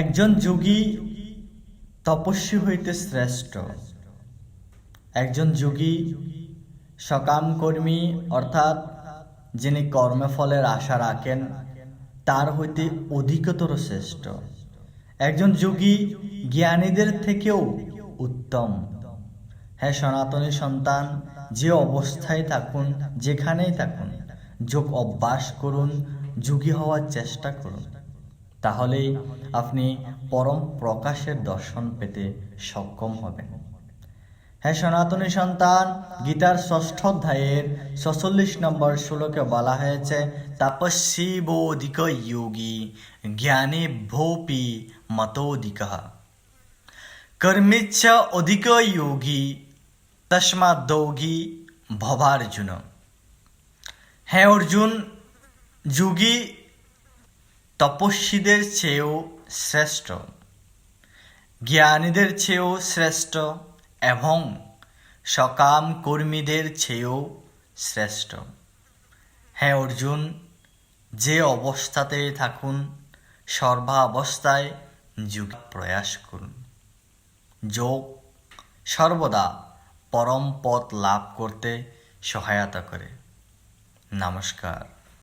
একজন যোগী তপস্বী হইতে শ্রেষ্ঠ। একজন যোগী সকাম কর্মী, অর্থাৎ যিনি কর্মফলের আশা রাখেন, তার হইতে অধিকতর শ্রেষ্ঠ। একজন যোগী জ্ঞানীদের থেকেও উত্তম। হ্যাঁ সনাতনী সন্তান, যে অবস্থায় থাকুন, যেখানেই থাকুন, যোগ অভ্যাস করুন, যোগী হওয়ার চেষ্টা করুন। তাহলেই আপনি পরম প্রকাশের দর্শন পেতে সক্ষম হবেন। হ্যাঁ সনাতনী সন্তান, গীতার ষষ্ঠ অধ্যায়ের ছচল্লিশ নম্বর শ্লোকে বলা হয়েছে, তপস্বী বোধিক যোগী জ্ঞানী ভোপি মতোধিক। কর্মিচ্ছ অধিক যোগী তস্মাদৌগী ভবার্জুন। হ্যাঁ অর্জুন, যোগী তপস্বীদের চেয়েও শ্রেষ্ঠ, জ্ঞানীদের চেয়েও শ্রেষ্ঠ এবং সকাম কর্মীদের চেয়েও শ্রেষ্ঠ। হ্যাঁ অর্জুন, যে অবস্থাতে থাকুন, সর্বাবস্থায় যোগ প্রয়াস করুন। যোগ সর্বদা পরম পথ লাভ করতে সহায়তা করে। নমস্কার।